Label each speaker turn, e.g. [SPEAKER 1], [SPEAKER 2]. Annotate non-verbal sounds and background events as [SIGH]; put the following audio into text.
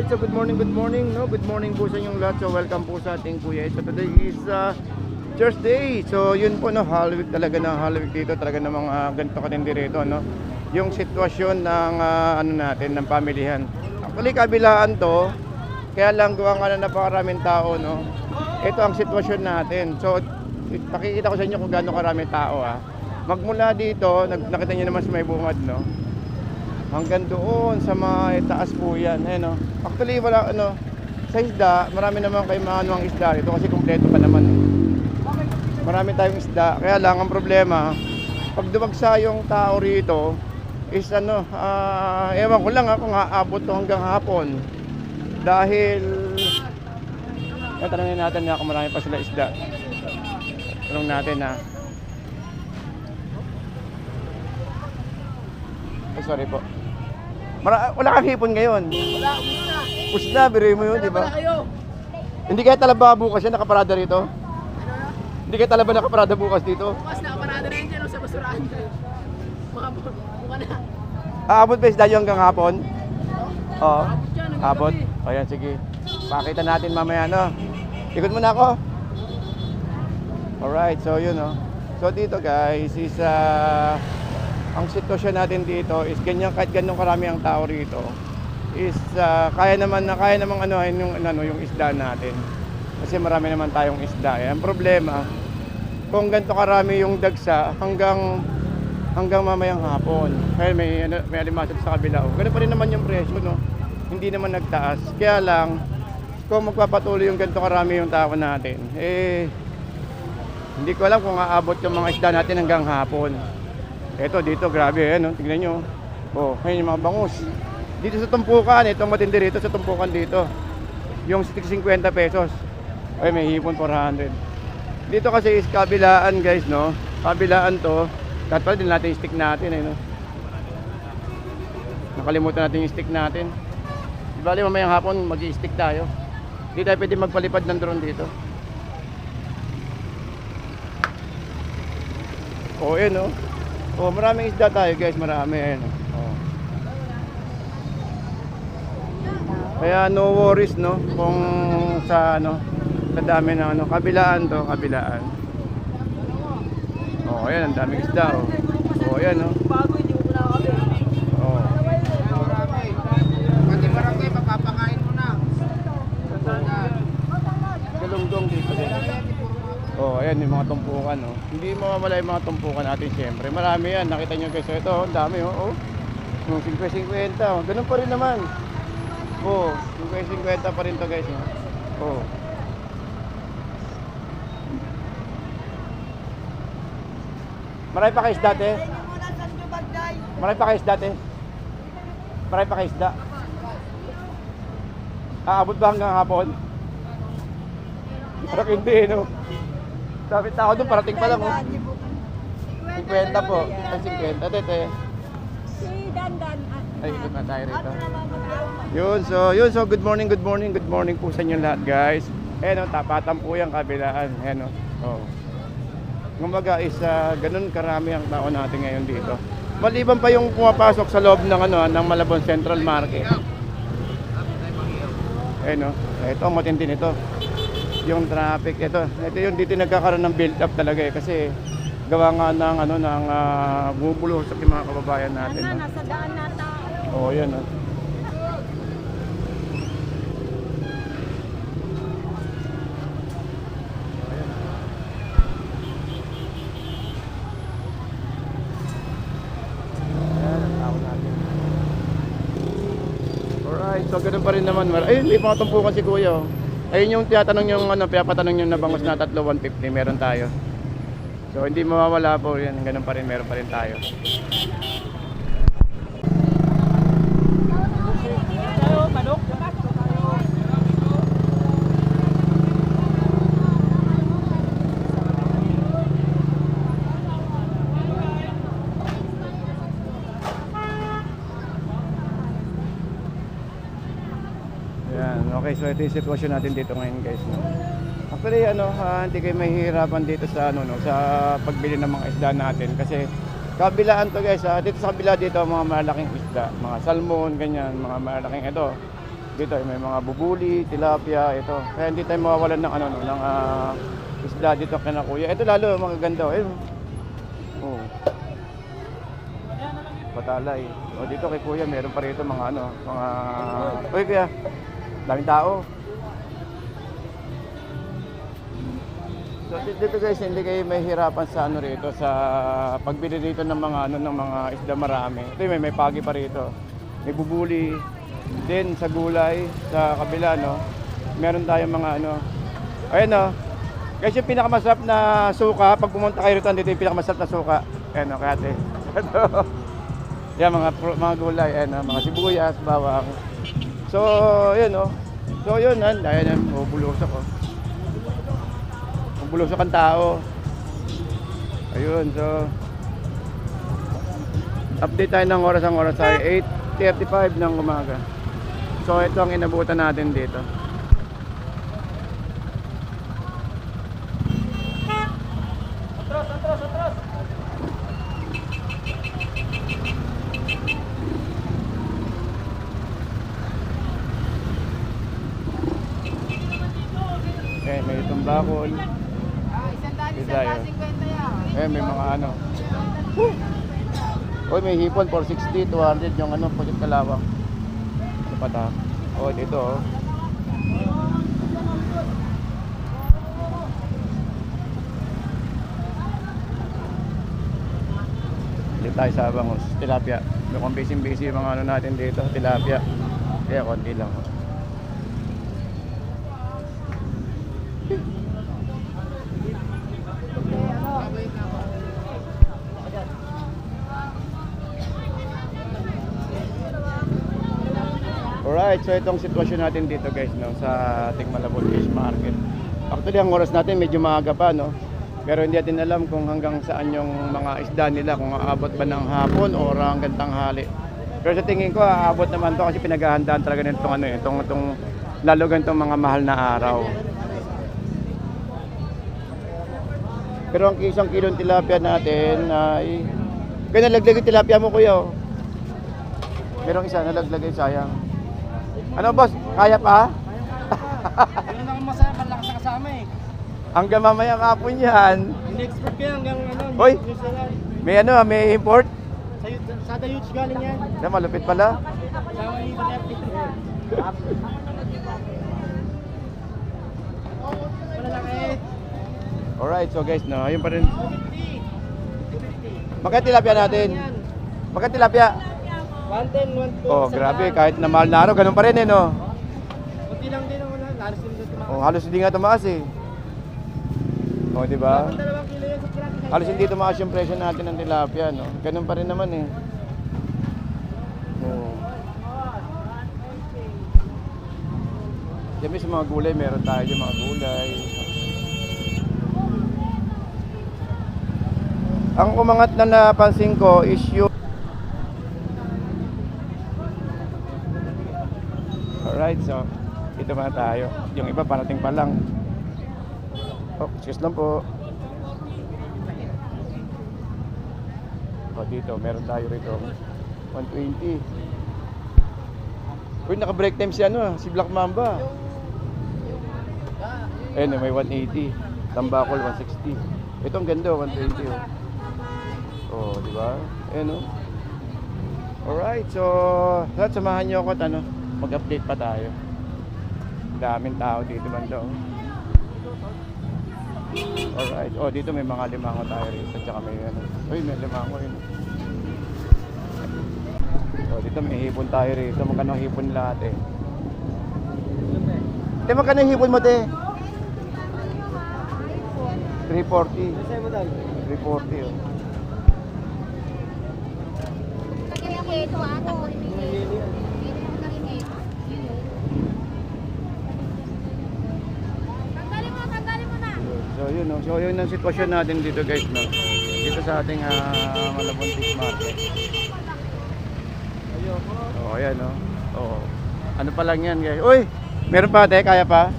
[SPEAKER 1] Alright, so good morning, good morning, no? Good morning po sa inyong lahat. So welcome po sa ating Kuya. So today is uh, Thursday. So yun po no, Holy Week talaga na Holy Week dito, talaga namang uh, ganito katindi rito, no? Yung sitwasyon ng uh, ano natin, ng pamilihan. Actually, kabilaan to, kaya lang gawa nga na napakaraming tao, no? Ito ang sitwasyon natin. So, pakikita ko sa inyo kung gaano karami tao, ah. Magmula dito, nakita niyo naman sa may bungad, no? Hanggang doon sa mga taas po yan. Eh, no? Actually, wala, ano, sa isda, marami naman kayo mga ano ang isda ito kasi kumpleto pa naman. eh. Marami tayong isda. Kaya lang, ang problema, pag dumagsa yung tao rito, is ano, ah, ewan ko lang ha, kung aabot to hanggang hapon. Dahil, eh, tanongin natin na kung marami pa sila isda. Tanong natin na. Oh, sorry po. Mara wala kang hipon ngayon.
[SPEAKER 2] Wala, umusta.
[SPEAKER 1] Pusna, biruin mo yun, di ba?
[SPEAKER 2] kayo.
[SPEAKER 1] Hindi kaya talaba bukas yan, nakaparada rito?
[SPEAKER 2] Ano na?
[SPEAKER 1] Hindi kaya talaba nakaparada bukas dito?
[SPEAKER 2] Bukas na parada rin dyan sa basurahan. Mga buka na.
[SPEAKER 1] Aabot ba isda yung hanggang hapon? Oo.
[SPEAKER 2] Abot dyan, hanggang
[SPEAKER 1] Abot?
[SPEAKER 2] gabi.
[SPEAKER 1] O yan, sige. Pakita natin mamaya, no? Ikot mo na ako. Alright, so yun, no? So dito, guys, is, ah, ang sitwasyon natin dito is ganyan, kahit ganyan karami ang tao rito, is ah, kaya naman na kaya namang ano yung ano yung isda natin. Kasi marami naman tayong isda. Eh. Ang problema, kung ganito karami yung dagsa hanggang hanggang mamayang hapon. Kaya may ano, may alimasag sa kabila. Oh. Ganun pa rin naman yung presyo, no. Hindi naman nagtaas. Kaya lang kung magpapatuloy yung ganito karami yung tao natin, eh hindi ko alam kung aabot yung mga isda natin hanggang hapon. Ito dito, grabe eh, no? Tingnan nyo. Oh, ayun yung mga bangus. Dito sa tumpukan, itong matindi rito sa tumpukan dito. Yung stick 50 pesos. Ay, may hipon 400. Dito kasi is kabilaan guys, no? Kabilaan to. Pala din natin yung stick natin, eh, no? Nakalimutan natin yung stick natin. Di bali, mamayang hapon mag-i-stick tayo. Hindi tayo pwede magpalipad ng drone dito. Oh, yun, no? Oh, maraming isda tayo, guys. Marami, ayun. Oh. Kaya no worries, no? Kung sa, ano, sa dami ng, ano, kabilaan to, kabilaan. Oh, ayan, ang daming isda, oh. Oh, ayan, no?
[SPEAKER 2] Bago, hindi mo nakakabi.
[SPEAKER 1] Oh.
[SPEAKER 2] Pati barangay, papapakain mo na.
[SPEAKER 1] Galunggong dito din. Oh, ayan yung mga tumpukan, oh. Hindi mawawala yung mga tumpukan natin, syempre. Marami yan. Nakita nyo guys, ito, oh, ang dami, oh. oh. Yung 50-50, oh. Ganun pa rin naman. Oh, 50-50 pa rin to guys, oh. Oh. Marami pa kayo isda, te? Marami pa kayo isda, te? Marami pa kayo isda? Aabot ba hanggang hapon? Parang hindi, no? Sabi tao doon, parating pa lang, oh. 50 po. Ay, 50. Tete.
[SPEAKER 3] Si Dandan
[SPEAKER 1] Ay, ikot na tayo rito. Yun, so, yun, so, good morning, good morning, good morning po sa inyo lahat, guys. Ayan, oh, tapatan po yung kabilaan. Ayan, oh. oh. Kumbaga is uh, ganun karami ang tao natin ngayon dito. Maliban pa yung pumapasok sa loob ng ano ng Malabon Central Market. Eh no, ito matindi nito. Yung traffic ito, ito yung dito nagkakaroon ng build up talaga eh kasi gawa nga ng ano ng uh, bumubulo sa mga kababayan natin.
[SPEAKER 3] Ano,
[SPEAKER 1] No?
[SPEAKER 3] nasa daan na tao.
[SPEAKER 1] Oo, yan. Oh. Natin. Alright, so ganun pa rin naman. Ayun, may mga tumpukan si Kuya. Ayun yung tinatanong yung ano, pinapatanong yung nabangos na tatlo 150, meron tayo. So hindi mawawala po yan, ganun pa rin, meron pa rin. Tayo,
[SPEAKER 2] manok.
[SPEAKER 1] Yan, okay, so ito yung sitwasyon natin dito ngayon guys. No? Actually, ano, ah, hindi kayo mahihirapan dito sa, ano, no, sa pagbili ng mga isda natin kasi kabilaan to guys, ah, dito sa kabila dito mga malaking isda, mga salmon, ganyan, mga malaking ito. Dito may mga bubuli, tilapia, ito. Kaya hindi tayo mawawalan ng ano no, ng ah, isda dito kina kuya. Ito lalo mga ganda. oh. Ayun. Oh. Patalay. O dito kay kuya meron pa rito mga ano, mga Uy kuya. Daming tao. So di- dito guys, hindi kayo mahihirapan sa ano rito sa pagbili rito ng mga ano ng mga isda marami. Ito may may pagi pa rito. May bubuli. Then sa gulay sa kabila no. Meron tayong mga ano. Ayun no. Guys, yung pinakamasarap na suka, pag pumunta kayo rito, dito yung pinakamasarap na suka. Ayan o, kate. [LAUGHS] Ito. Yan, mga, mga gulay, ayan, o, mga sibuyas, bawang. So, yun o. So, yun, yan. Ayan, yan, oh, bulusok o. Bulusok ang tao. Ayun, so. Update tayo ng oras ang oras ay 8.35 ng umaga. So, ito ang inabutan natin dito. Eh,
[SPEAKER 2] Ah, isang daan,
[SPEAKER 1] Isang
[SPEAKER 2] isang
[SPEAKER 1] daan,
[SPEAKER 2] daan, 50 yan.
[SPEAKER 1] Eh, may mga ano. Oy, may hipon 460, 200 yung ano, pusit kalawang. Ano pa ta? Oh, dito oh. Dito tayo sa Bangos, tilapia. Mukhang busy-busy yung mga ano natin dito, tilapia. Kaya konti lang. oh. Alright, so itong sitwasyon natin dito guys no, sa ating Malabon Fish Market. Actually, ang oras natin medyo maaga pa, no? Pero hindi natin alam kung hanggang saan yung mga isda nila, kung aabot ba ng hapon o hanggang tanghali. Pero sa tingin ko, aabot naman to kasi pinaghahandaan talaga nitong ano, eh, itong, itong, lalo ganitong mga mahal na araw. Pero ang isang kilong tilapia natin ay... Kaya nalaglag yung tilapia mo kuya. oh. Merong isa nalaglag yung sayang. Ano boss? Kaya pa?
[SPEAKER 4] Yun ang masaya, malakas na kasama eh.
[SPEAKER 1] Hanggang mamaya kapon yan.
[SPEAKER 4] Hindi expert kayo hanggang ano,
[SPEAKER 1] Hoy! May ano, may import?
[SPEAKER 4] Sa, sa the huge galing yan.
[SPEAKER 1] Na malupit pala.
[SPEAKER 4] Sa may Malalaki.
[SPEAKER 1] Alright, so guys, no, ayun pa rin. Magkano tilapia natin?
[SPEAKER 4] Yan.
[SPEAKER 1] Magkano tilapia?
[SPEAKER 4] 110, 120.
[SPEAKER 1] Oh, grabe, kahit na mahal na araw, ganun pa rin eh, no?
[SPEAKER 4] Kunti lang din ang wala. Lalos din sa tumakas.
[SPEAKER 1] Oh, halos hindi nga tumaas eh. Oh, di ba?
[SPEAKER 4] Dalawang kilo yan sa truck.
[SPEAKER 1] Halos hindi tumaas yung presyo natin ng tilapia, no? Ganun pa rin naman eh. Oo. Siyempre sa mga gulay, meron tayo yung mga gulay. Ang umangat na napansin ko is yung... Alright, so ito muna tayo. Yung iba parating pa lang. Oh, excuse lang po. O dito, meron tayo rito. 120. Uy, naka-break time si ano, si Black Mamba. Ayun, may 180. Tambakol, 160. Ito ang ganda, 120. Oh, oh di ba? Ayun, oh. Alright, so, samahan niyo ako at ano, mag-update pa tayo. Daming tao dito banda, oh. Alright. Oh, dito may mga limango tayo rito. Tsaka may ano. Uy, may limango yun. Oh, dito may hipon tayo rito. Magkano hipon nila ate? Te, magkano hipon mo, te? 340.
[SPEAKER 4] Sa'yo mo dal.
[SPEAKER 1] 340, oh.
[SPEAKER 3] Ito ata ko Tanggalin mo, tanggalin mo na.
[SPEAKER 1] So, yun, no? So, yun ang sitwasyon natin dito, guys, no? Dito sa ating uh, Malabon Fish Market. Oh, ayan, no? Oo. Ano pa lang yan, guys? Uy! Meron pa, te? Kaya pa?